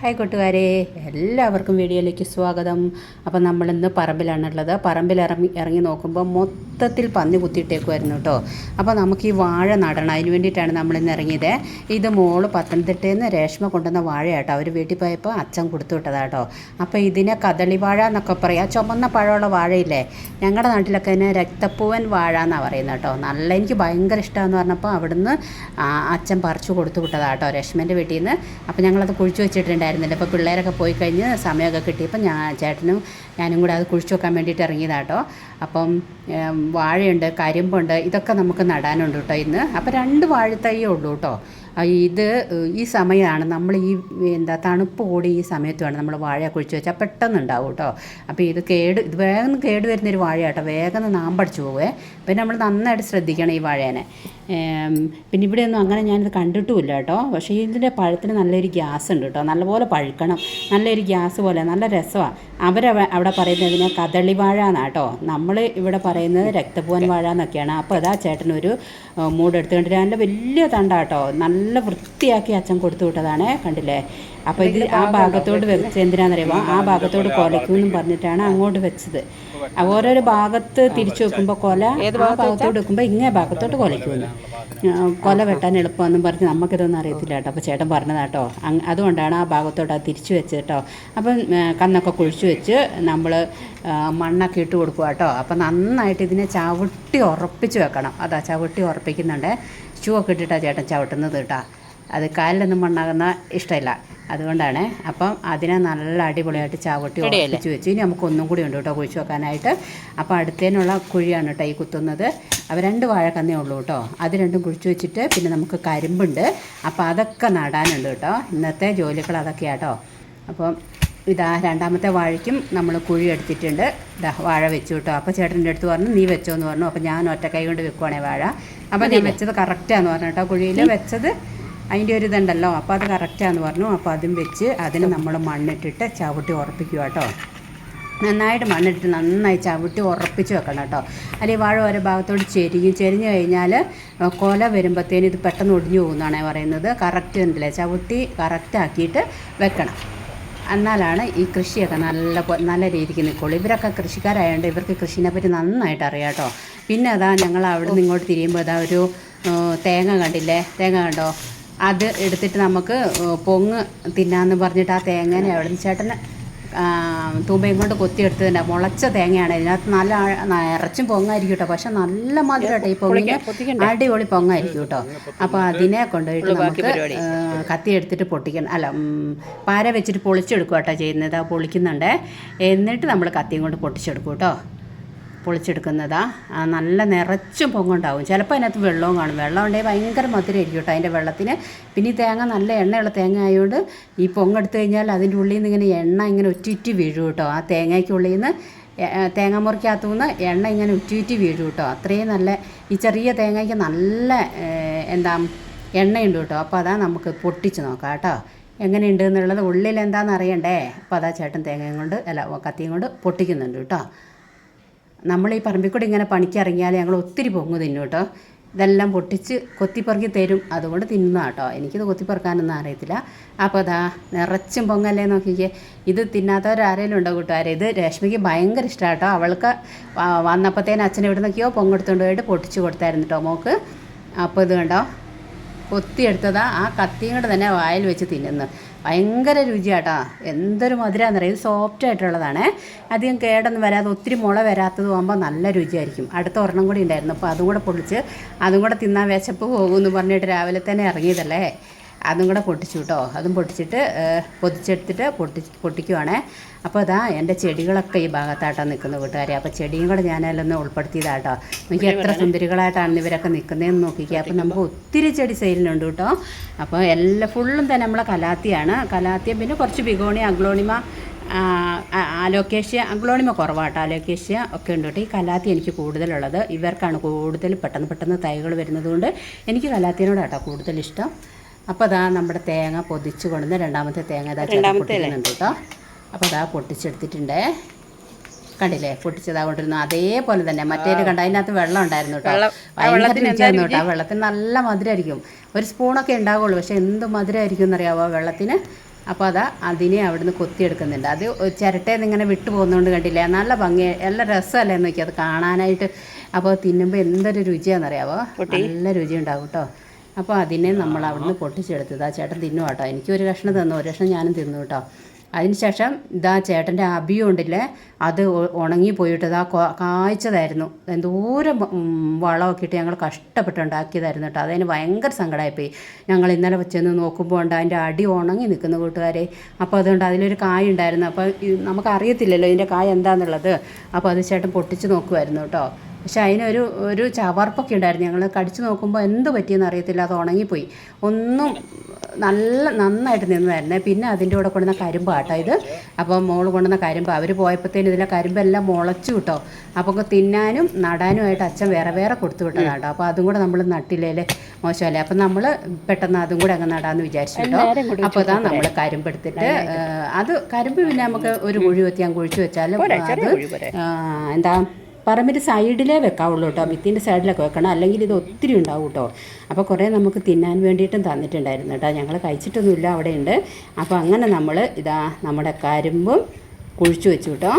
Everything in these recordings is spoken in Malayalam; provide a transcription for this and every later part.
ഹായ് കൂട്ടുകാരെ എല്ലാവർക്കും വീഡിയോയിലേക്ക് സ്വാഗതം. അപ്പം നമ്മളിന്ന് പറമ്പിലാണുള്ളത്. പറമ്പിൽ ഇറങ്ങി ഇറങ്ങി നോക്കുമ്പോൾ മൊത്തത്തിൽ പന്നി കുത്തിയിട്ടേക്കുമായിരുന്നു കേട്ടോ അപ്പോൾ നമുക്ക് ഈ വാഴ നടണം. അതിന് വേണ്ടിയിട്ടാണ് നമ്മളിന്ന് ഇറങ്ങിയത്. ഇത് മോൾ പത്തനംതിട്ടയിൽ നിന്ന് രേഷ്മ കൊണ്ടുവന്ന വാഴയാട്ടോ. അവർ വീട്ടിൽ പോയപ്പോൾ അച്ഛൻ കൊടുത്തു വിട്ടതാട്ടോ. അപ്പോൾ ഇതിനെ കദളി വാഴ എന്നൊക്കെ പറയാം. ചുമന്ന പഴമുള്ള വാഴയില്ലേ? ഞങ്ങളുടെ നാട്ടിലൊക്കെ തന്നെ രക്തപ്പൂവൻ വാഴ എന്നാണ് പറയുന്നത് കേട്ടോ നല്ല എനിക്ക് ഭയങ്കര ഇഷ്ടമാണെന്ന് പറഞ്ഞപ്പോൾ അവിടുന്ന് അച്ഛൻ പറിച്ചു കൊടുത്തു വിട്ടതാട്ടോ രേഷ്മേന്റെ വീട്ടിൽ നിന്ന് അപ്പോൾ ഞങ്ങളത് കുഴിച്ചു വെച്ചിട്ടുണ്ടായിരുന്നില്ല അപ്പോൾ പിള്ളേരൊക്കെ പോയി കഴിഞ്ഞ് സമയമൊക്കെ കിട്ടിയപ്പോൾ ഞാൻ ചേട്ടനും ഞാനും കൂടെ അത് കുഴിച്ചു വെക്കാൻ വേണ്ടിയിട്ട് ഇറങ്ങിയതാട്ടോ. അപ്പം വാഴയുണ്ട് കരിമ്പുണ്ട് ഇതൊക്കെ നമുക്ക് നടാനുണ്ട് കേട്ടോ ഇന്ന്. അപ്പോൾ രണ്ട് വാഴത്തൈയേ ഉള്ളൂ കേട്ടോ ഇത് ഈ സമയമാണ് നമ്മൾ ഈ എന്താ തണുപ്പ് കൂടി ഈ സമയത്ത് വേണം നമ്മൾ വാഴ കുഴിച്ച് വെച്ചാൽ പെട്ടെന്ന് ഉണ്ടാവും കേട്ടോ അപ്പോൾ ഇത് കേട് ഇത് വേഗം കേട് വരുന്നൊരു വാഴയാട്ടോ. വേഗം നാമ്പടിച്ചു പോവേ. പിന്നെ നമ്മൾ നന്നായിട്ട് ശ്രദ്ധിക്കണം ഈ വാഴേനെ. പിന്നെ ഇവിടെയൊന്നും അങ്ങനെ ഞാനിത് കണ്ടിട്ടുമില്ല കേട്ടോ പക്ഷേ ഇതിന്റെ പഴത്തിന് നല്ലൊരു ഗ്യാസ് ഉണ്ട് കേട്ടോ നല്ലപോലെ പഴുക്കണം. നല്ലൊരു ഗ്യാസ് പോലെ നല്ല രസമാണ് അവർ അവിടെ പറയുന്നതിന് കദളി വാഴ എന്നാണ് കേട്ടോ നമ്മൾ ഇവിടെ പറയുന്നത് രക്തപൂവൻ വാഴ എന്നൊക്കെയാണ്. അപ്പോൾ അതാ ചേട്ടനൊരു മൂടെടുത്തുകൊണ്ടിരിക്കുക നല്ല വലിയ തണ്ടാട്ടോ നല്ല വൃത്തിയാക്കി അച്ഛൻ കൊടുത്തു വിട്ടതാണ് കണ്ടില്ലേ? അപ്പോൾ ഇത് ആ ഭാഗത്തോട് വെച്ച് എന്തിനാണെന്നറിയുമോ ആ ഭാഗത്തോട് കൊലയ്ക്കുമെന്നും പറഞ്ഞിട്ടാണ് അങ്ങോട്ട് വെച്ചത്. ഓരോരോ ഭാഗത്ത് തിരിച്ചു വെക്കുമ്പോൾ കൊല ആ ഭാഗത്തോട് വെക്കുമ്പോൾ ഇങ്ങേ ഭാഗത്തോട്ട് കൊലയ്ക്കുമെന്ന് കൊല വെട്ടാൻ എളുപ്പമെന്നും പറഞ്ഞ് നമുക്കിതൊന്നും അറിയത്തില്ല കേട്ടോ. അപ്പോൾ ചേട്ടൻ പറഞ്ഞതാട്ടോ. അതുകൊണ്ടാണ് ആ ഭാഗത്തോട്ട് അത് തിരിച്ചു വെച്ചത് കേട്ടോ. അപ്പം കന്നൊക്കെ കുഴിച്ചു വെച്ച് നമ്മൾ മണ്ണൊക്കെ ഇട്ട് കൊടുക്കുക കേട്ടോ. അപ്പം നന്നായിട്ട് ഇതിനെ ചവിട്ടി ഉറപ്പിച്ച് വെക്കണം. അതാ ചവിട്ടി ഉറപ്പിക്കുന്നുണ്ട്. ഷൂ ഒക്കെ ഇട്ടിട്ടാണ് ചേട്ടൻ ചവിട്ടുന്നത് കേട്ടോ. അത് കാലിലൊന്നും മണ്ണാകുന്ന ഇഷ്ടമില്ല അതുകൊണ്ടാണ് അപ്പം അതിനെ നല്ല അടിപൊളിയായിട്ട് ചവിട്ടി ഉറപ്പിച്ച് വെച്ച്. ഇനി നമുക്ക് ഒന്നും കൂടി ഉണ്ട് കേട്ടോ കുഴിച്ച് വെക്കാനായിട്ട്. അപ്പോൾ അടുത്തേനുള്ള കുഴിയാണ് കേട്ടോ ഈ കുത്തുന്നത്. അപ്പോൾ രണ്ട് വാഴക്കന്നേ ഉള്ളൂ കേട്ടോ. അത് രണ്ടും കുഴിച്ച് വെച്ചിട്ട് പിന്നെ നമുക്ക് കരിമ്പുണ്ട്. അപ്പോൾ അതൊക്കെ നടാനുണ്ട് കേട്ടോ. ഇന്നത്തെ ജോലികൾ അതൊക്കെയാട്ടോ അപ്പം ഇതാ രണ്ടാമത്തെ വാഴയ്ക്കും നമ്മൾ കുഴി എടുത്തിട്ടുണ്ട്. ഇതാ വാഴ വെച്ചു കേട്ടോ. അപ്പോൾ ചേട്ടന്റെ അടുത്ത് പറഞ്ഞു നീ വെച്ചോ എന്ന് പറഞ്ഞു. അപ്പോൾ ഞാൻ ഒറ്റ കൈ കൊണ്ട് വെക്കുവാണേ വാഴ. അപ്പോൾ ഞാൻ വെച്ചത് കറക്റ്റാന്ന് പറഞ്ഞു കേട്ടോ. കുഴിയിൽ വെച്ചത് അതിന്റെ ഒരു ഇതുണ്ടല്ലോ. അപ്പോൾ അത് കറക്റ്റാന്ന് പറഞ്ഞു. അപ്പോൾ അതും വെച്ച് അതിന് നമ്മൾ മണ്ണിട്ടിട്ട് ചവിട്ടി ഉറപ്പിക്കുക കേട്ടോ. നന്നായിട്ട് മണ്ണിട്ടിട്ട് നന്നായി ചവിട്ടി ഉറപ്പിച്ച് വെക്കണം കേട്ടോ. അല്ലെങ്കിൽ വാഴ ഓരോ ഭാഗത്തോട് ചെരിഞ്ഞു ചെരിഞ്ഞു കഴിഞ്ഞാൽ കൊല വരുമ്പോഴത്തേനും ഇത് പെട്ടെന്ന് ഒടിഞ്ഞു പോകുന്നതാണ് പറയുന്നത്. കറക്റ്റ് ഉണ്ടല്ലേ? ചവിട്ടി കറക്റ്റാക്കിയിട്ട് വെക്കണം. എന്നാലാണ് ഈ കൃഷിയൊക്കെ നല്ല നല്ല രീതിക്ക് നിൽക്കുള്ളൂ ഇവരൊക്കെ കൃഷിക്കാരായതുകൊണ്ട് ഇവർക്ക് കൃഷിനെ പറ്റി നന്നായിട്ട് അറിയാം കേട്ടോ പിന്നെ അതാ ഞങ്ങൾ അവിടെ നിന്ന് ഇങ്ങോട്ട് തിരിയുമ്പോൾ അതാ ഒരു തേങ്ങ കണ്ടില്ലേ? തേങ്ങ കണ്ടോ? അത് എടുത്തിട്ട് നമുക്ക് പൊങ്ങ് തിന്നാന്ന് പറഞ്ഞിട്ട് ആ തേങ്ങനെ അവിടെ നിന്ന് ചേട്ടന് തൂമ്പയും കൊണ്ട് കൊത്തിയെടുത്തതിന്റെ മുളച്ച തേങ്ങയാണ് ഇതിനകത്ത് നല്ല ഇറച്ചും പൊങ്ങായിരിക്കും കേട്ടോ. പക്ഷെ നല്ല മധുരമായിട്ട് ഈ പൊങ്ങിന് അടിപൊളി പൊങ്ങായിരിക്കും കേട്ടോ. അപ്പോൾ അതിനെ കൊണ്ടുപോയിട്ട് നമുക്ക് കത്തിയെടുത്തിട്ട് കത്തി എടുത്തിട്ട് പൊട്ടിക്കണം. അല്ല പാര വെച്ചിട്ട് പൊളിച്ചെടുക്കുക കേട്ടോ ചെയ്യുന്നത്. ആ പൊളിക്കുന്നുണ്ട്. എന്നിട്ട് നമ്മൾ കത്തിയും കൊണ്ട് പൊട്ടിച്ചെടുക്കും കേട്ടോ. പൊളിച്ചെടുക്കുന്നതാ. നല്ല നിറച്ചും പൊങ്ങുണ്ടാവും. ചിലപ്പോൾ അതിനകത്ത് വെള്ളവും കാണും. വെള്ളം ഉണ്ടെങ്കിൽ ഭയങ്കര മധുരമായിരിക്കും കേട്ടോ അതിന്റെ വെള്ളത്തിന്. പിന്നെ ഈ തേങ്ങ നല്ല എണ്ണയുള്ള തേങ്ങ ആയതുകൊണ്ട് ഈ പൊങ്ങെടുത്തു കഴിഞ്ഞാൽ അതിന്റെ ഉള്ളിൽ നിന്ന് ഇങ്ങനെ എണ്ണ ഇങ്ങനെ ഉറ്റിറ്റി വീഴും കേട്ടോ. ആ തേങ്ങയ്ക്കുള്ളിൽ നിന്ന് എ- തേങ്ങ മുറിക്കകത്തു നിന്ന് എണ്ണ ഇങ്ങനെ ഉറ്റിറ്റി വീഴും കേട്ടോ. അത്രയും നല്ല ഈ ചെറിയ തേങ്ങയ്ക്ക് നല്ല എന്താ എണ്ണയുണ്ട് കേട്ടോ. അപ്പോൾ അതാ നമുക്ക് പൊട്ടിച്ച് നോക്കാം കേട്ടോ. എങ്ങനെയുണ്ട് എന്നുള്ളത് ഉള്ളിൽ എന്താണെന്ന് അറിയണ്ടേ? അപ്പോൾ അതാ ചേട്ടൻ തേങ്ങയും കൊണ്ട് അല്ല കത്തിയും കൊണ്ട് പൊട്ടിക്കുന്നുണ്ട് കേട്ടോ. നമ്മൾ ഈ പറമ്പിൽ കൂടി ഇങ്ങനെ പണിക്ക് ഇറങ്ങിയാൽ ഞങ്ങൾ ഒത്തിരി പൊങ്ങു തിന്നു കേട്ടോ ഇതെല്ലാം പൊട്ടിച്ച് കൊത്തിപ്പറക്കി തരും. അതുകൊണ്ട് തിന്നുന്ന കേട്ടോ എനിക്കിത് കൊത്തിപ്പറക്കാനൊന്നും അറിയത്തില്ല. അപ്പോൾ അതാ നിറച്ചും പൊങ്ങല്ലേ നോക്കിക്കേ. ഇത് തിന്നാത്തവരാരേലും ഉണ്ടോ കൂട്ടുകാരെ? ഇത് രശ്മിക്ക് ഭയങ്കര ഇഷ്ടമാണ് കേട്ടോ അവൾക്ക് വന്നപ്പോഴത്തേന് അച്ഛൻ എവിടെ നിന്നൊക്കെയോ പൊങ്ങെടുത്തുകൊണ്ട് പോയിട്ട് പൊട്ടിച്ച് കൊടുത്തായിരുന്നു കേട്ടോ മോക്ക്. അപ്പോൾ ഇത് കണ്ടോ? കൊത്തിയെടുത്തതാ ആ കത്തിയും കൂടെ തന്നെ വായിൽ വെച്ച് തിന്നുന്നു. ഭയങ്കര രുചിയാട്ടാ. എന്തൊരു മധുരമാണെന്നറിയാം ഇത് സോഫ്റ്റ് ആയിട്ടുള്ളതാണ്. അധികം കേടൊന്നും വരാതെ ഒത്തിരി മുള വരാത്തതും ആകുമ്പോൾ നല്ല രുചിയായിരിക്കും. അടുത്ത ഒരെണ്ണം കൂടി ഉണ്ടായിരുന്നു. അപ്പോൾ അതും കൂടെ പൊളിച്ച് അതും കൂടെ തിന്നാൻ വിശപ്പ് പോകുമെന്ന് പറഞ്ഞിട്ട് രാവിലെ തന്നെ ഇറങ്ങിയതല്ലേ? അതും കൂടെ പൊട്ടിച്ചു കേട്ടോ അതും പൊട്ടിച്ചിട്ട് പൊതിച്ചെടുത്തിട്ട് പൊട്ടി പൊട്ടിക്കുവാണേ. അപ്പോൾ അതാ എന്റെ ചെടികളൊക്കെ ഈ ഭാഗത്തായിട്ടാണ് നിൽക്കുന്നത് കൂട്ടുകാരെ. അപ്പോൾ ചെടിയും കൂടെ ഞാനതിലൊന്ന് ഉൾപ്പെടുത്തിയതാട്ടോ. എനിക്ക് എത്ര സുന്ദരികളായിട്ടാണ് ഇവരൊക്കെ നിൽക്കുന്നതെന്ന് നോക്കിക്കുക അപ്പോൾ നമുക്ക് ഒത്തിരി ചെടി സെയിലിനുണ്ട് കേട്ടോ. അപ്പോൾ എല്ലാ ഫുള്ളും തന്നെ നമ്മളെ കലാത്തിയാണ്. കലാത്തിയ പിന്നെ കുറച്ച് ബിഗോണി അഗ്ലോണിമ ആലോക്കേഷ്യ അഗ്ലോണിമ കുറവാട്ടോ. ആലോക്കേഷ്യ ഒക്കെ ഉണ്ട് കേട്ടോ. ഈ കലാത്തി എനിക്ക് കൂടുതലുള്ളത്. ഇവർക്കാണ് കൂടുതൽ പെട്ടെന്ന് പെട്ടെന്ന് തൈകൾ വരുന്നത് കൊണ്ട് എനിക്ക് കലാത്തിനോടാട്ടോ കൂടുതൽ ഇഷ്ടം. അപ്പോൾ അതാ നമ്മുടെ തേങ്ങ പൊതിച്ച് കൊണ്ടുവന്ന് രണ്ടാമത്തെ തേങ്ങ ഇതാ പൊട്ടിക്കുന്നുണ്ട് കേട്ടോ. അപ്പോൾ അതാ പൊട്ടിച്ചെടുത്തിട്ടുണ്ട്. കണ്ടില്ലേ? പൊട്ടിച്ചതാ കൊണ്ടിരുന്നു. അതേപോലെ തന്നെ മറ്റേത് കണ്ട? അതിനകത്ത് വെള്ളം ഉണ്ടായിരുന്നു കേട്ടോ. ഭയങ്കര രുചിയായിരുന്നു കേട്ടോ. ആ വെള്ളത്തിന് നല്ല മധുരമായിരിക്കും ഒരു സ്പൂണൊക്കെ ഉണ്ടാവുള്ളൂ. പക്ഷെ എന്ത് മധുരമായിരിക്കും എന്നറിയാവോ വെള്ളത്തിന്? അപ്പോൾ അതാ അതിനെ അവിടുന്ന് കൊത്തിയെടുക്കുന്നുണ്ട്. അത് ചിരട്ടയിൽ ഇങ്ങനെ വിട്ടു പോകുന്നതുകൊണ്ട് കണ്ടില്ലേ? നല്ല ഭംഗി. നല്ല രസമല്ലേ എന്ന് നോക്കി അത് കാണാനായിട്ട്. അപ്പോൾ തിന്നുമ്പോൾ എന്തൊരു രുചിയാണെന്നറിയാവോ നല്ല രുചി ഉണ്ടാവും കേട്ടോ. അപ്പോൾ അതിനെ നമ്മൾ അവിടുന്ന് പൊട്ടിച്ചെടുത്തത്. ആ ചേട്ടൻ തിന്നു കേട്ടോ. എനിക്ക് ഒരു കഷ്ണം തന്നു. ഒരു കഷ്ണം ഞാനും തിന്നു കേട്ടോ. അതിനുശേഷം ഇതാ ചേട്ടന്റെ അബിയും ഉണ്ടല്ലേ? അത് ഉണങ്ങി പോയിട്ട് ഇതാ കായ്ച്ചതായിരുന്നു. എന്തോരം വളമൊക്കെ ഇട്ട് ഞങ്ങൾ കഷ്ടപ്പെട്ടുണ്ടാക്കിയതായിരുന്നു കേട്ടോ. അതതിന് ഭയങ്കര സങ്കടമായിപ്പോയി ഞങ്ങൾ ഇന്നലെ ചെന്ന് നോക്കുമ്പോൾ ഉണ്ട് അതിന്റെ അടി ഉണങ്ങി നിൽക്കുന്ന കൂട്ടുകാരെ. അപ്പോൾ അതുകൊണ്ട് അതിലൊരു കായ ഉണ്ടായിരുന്നു. അപ്പോൾ നമുക്കറിയത്തില്ലല്ലോ ഇതിന്റെ കായ എന്താണെന്നുള്ളത് അപ്പോൾ അത് ചേട്ടൻ പൊട്ടിച്ച് നോക്കുമായിരുന്നു കേട്ടോ. പക്ഷെ അതിനൊരു ഒരു ചവർപ്പൊക്കെ ഉണ്ടായിരുന്നു. ഞങ്ങൾ കടിച്ചു നോക്കുമ്പോൾ എന്ത് പറ്റിയെന്ന് അറിയത്തില്ല. അത് ഉണങ്ങിപ്പോയി. ഒന്നും നല്ല നന്നായിട്ട് നിന്നതായിരുന്നേ. പിന്നെ അതിന്റെ കൂടെ കൊണ്ടുവന്ന കരിമ്പാട്ടോ ഇത്. അപ്പോൾ മോൾ കൊണ്ടുവന്ന കരിമ്പ്. അവർ പോയപ്പോഴത്തേന് ഇതിലെ കരിമ്പെല്ലാം മുളച്ചു കിട്ടോ അപ്പോൾ തിന്നാനും നടാനുമായിട്ട് അച്ഛൻ വേറെ വേറെ കൊടുത്തു വിട്ടതാണ് കേട്ടോ അപ്പോൾ അതും കൂടെ നമ്മൾ നട്ടില്ലേ മോശമല്ലേ? അപ്പം നമ്മൾ പെട്ടെന്ന് അതും കൂടെ അങ്ങ് നടാന്ന് വിചാരിച്ചു കേട്ടോ അപ്പോൾ അതാ നമ്മൾ കരിമ്പ് എടുത്തിട്ട് അത് കരിമ്പ് പിന്നെ നമുക്ക് ഒരു കുഴി വെത്തി ഞാൻ കുഴിച്ചു വെച്ചാൽ അത് എന്താ പറമ്പിന്റെ സൈഡിലേ വെക്കാവുള്ളൂ കേട്ടോ. ഭിത്തിന്റെ സൈഡിലൊക്കെ വെക്കണം. അല്ലെങ്കിൽ ഇത് ഒത്തിരി ഉണ്ടാവും കേട്ടോ. അപ്പോൾ കുറേ നമുക്ക് തിന്നാൻ വേണ്ടിയിട്ടും തന്നിട്ടുണ്ടായിരുന്നു കേട്ടോ. ഞങ്ങൾ കഴിച്ചിട്ടൊന്നുമില്ല അവിടെയുണ്ട്. അപ്പോൾ അങ്ങനെ നമ്മൾ ഇതാ നമ്മുടെ കരിമ്പും കുഴിച്ചു വെച്ചു കേട്ടോ.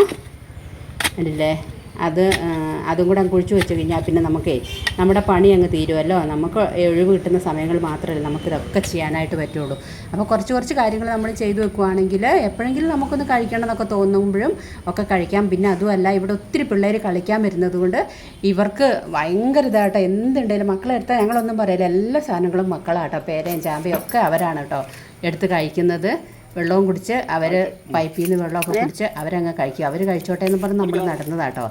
കണ്ടില്ലേ? അത് അതും കൂടെ കുഴിച്ചു വെച്ച് കഴിഞ്ഞാൽ പിന്നെ നമുക്കേ നമ്മുടെ പണി അങ്ങ് തീരുമല്ലോ നമുക്ക് ഒഴിവ് കിട്ടുന്ന സമയങ്ങൾ മാത്രമല്ല നമുക്കിതൊക്കെ ചെയ്യാനായിട്ട് പറ്റുള്ളൂ. അപ്പോൾ കുറച്ച് കുറച്ച് കാര്യങ്ങൾ നമ്മൾ ചെയ്തു വെക്കുവാണെങ്കിൽ എപ്പോഴെങ്കിലും നമുക്കൊന്ന് കഴിക്കണം എന്നൊക്കെ തോന്നുമ്പോഴും ഒക്കെ കഴിക്കാം. പിന്നെ അതുമല്ല ഇവിടെ ഒത്തിരി പിള്ളേർ കളിക്കാൻ വരുന്നത് കൊണ്ട് ഇവർക്ക് ഭയങ്കര ഇതാട്ടോ. എന്തുണ്ടെങ്കിലും മക്കളെ എടുത്താൽ ഞങ്ങളൊന്നും പറയില്ല. എല്ലാ സാധനങ്ങളും മക്കളാട്ടോ. പേരയും ചാമ്പയും ഒക്കെ അവരാണ് കേട്ടോ എടുത്ത് കഴിക്കുന്നത്. വെള്ളവും കുടിച്ച് അവർ പൈപ്പിൽ നിന്ന് വെള്ളമൊക്കെ കുടിച്ച് അവരങ്ങ് കഴിക്കും. അവർ കഴിച്ചോട്ടെ എന്ന് പറഞ്ഞ് നമ്മൾ നടന്നതാട്ടോ.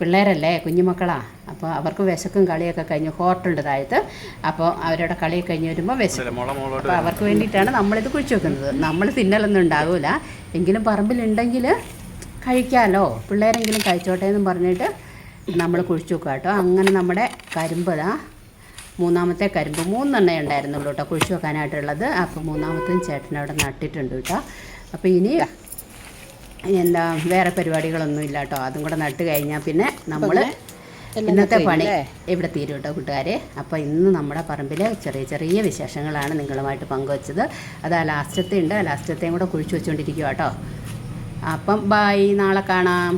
പിള്ളേരല്ലേ കുഞ്ഞുമക്കളാ. അപ്പോൾ അവർക്ക് വിശക്കും കളിയൊക്കെ കഴിഞ്ഞ് ഹോട്ടുണ്ട് താഴത്ത്. അപ്പോൾ അവരുടെ കളിയൊക്കെ കഴിഞ്ഞ് വരുമ്പോൾ വിശക്കും. അപ്പോൾ അവർക്ക് വേണ്ടിയിട്ടാണ് നമ്മളിത് കുഴിച്ചു വെക്കുന്നത്. നമ്മൾ തിന്നലൊന്നും ഉണ്ടാവില്ല എങ്കിലും പറമ്പിലുണ്ടെങ്കിൽ കഴിക്കാമല്ലോ പിള്ളേരെങ്കിലും കഴിച്ചോട്ടെ എന്ന് പറഞ്ഞിട്ട് നമ്മൾ കുഴിച്ചു വെക്കാം കേട്ടോ അങ്ങനെ നമ്മുടെ കരിമ്പതാ മൂന്നാമത്തെ കരിമ്പ് മൂന്നെണ്ണേ ഉണ്ടായിരുന്നുള്ളൂ കേട്ടോ കുഴിച്ച് വെക്കാനായിട്ടുള്ളത്. അപ്പോൾ മൂന്നാമത്തെയും ചേട്ടൻ അവിടെ നട്ടിട്ടുണ്ട് കേട്ടോ അപ്പോൾ ഇനി എന്താ വേറെ പരിപാടികളൊന്നും ഇല്ല കേട്ടോ അതും കൂടെ നട്ട് കഴിഞ്ഞാൽ പിന്നെ നമ്മൾ ഇന്നത്തെ പണി ഇവിടെ തീരും കേട്ടോ കൂട്ടുകാരെ? അപ്പോൾ ഇന്ന് നമ്മുടെ പറമ്പിലെ ചെറിയ ചെറിയ വിശേഷങ്ങളാണ് നിങ്ങളുമായിട്ട് പങ്കുവച്ചത്. അത് ആ ലാസ്റ്റത്തെ ഉണ്ട് ആ ലാസ്റ്റത്തെയും കൂടെ കുഴിച്ച് വെച്ചുകൊണ്ടിരിക്കുക കേട്ടോ അപ്പം ബായ്. നാളെ കാണാം.